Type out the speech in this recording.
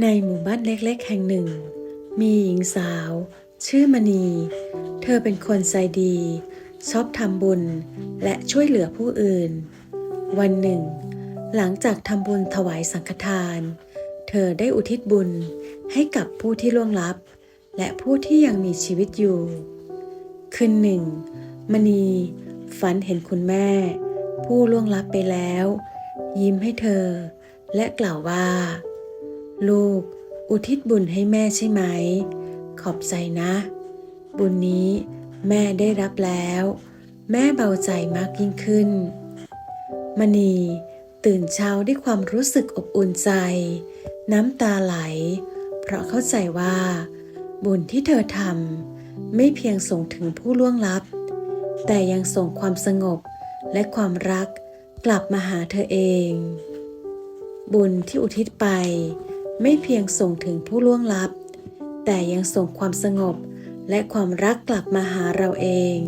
ในหมู่บ้านเล็กๆ แห่งหนึ่ง มีหญิงสาว ชื่อมณี เธอเป็นคนใจดี ชอบทำบุญและช่วยเหลือผู้อื่น วันหนึ่ง หลังจากทำบุญถวายสังฆทาน เธอได้อุทิศบุญให้กับผู้ที่ล่วงลับ และผู้ที่ยังมีชีวิตอยู่ คืนหนึ่ง มณีฝันเห็นคุณแม่ ผู้ล่วงลับไปแล้ว ยิ้มให้เธอ และกล่าวว่า ลูกอุทิศบุญให้แม่ใช่ไหม ขอบใจนะ บุญนี้แม่ได้รับแล้ว แม่เบาใจมากยิ่งขึ้น มณีตื่นเช้าด้วยความรู้สึกอบอุ่นใจ น้ำตาไหล เพราะเข้าใจว่า บุญที่เธอทำไม่เพียงส่งถึงผู้ล่วงลับ แต่ยังส่งความสงบและความรักกลับมาหาเธอเอง บุญที่อุทิศไป ไม่เพียงส่งถึงผู้ล่วงลับ แต่ยังส่งความสงบและความรักกลับมาหาเราเอง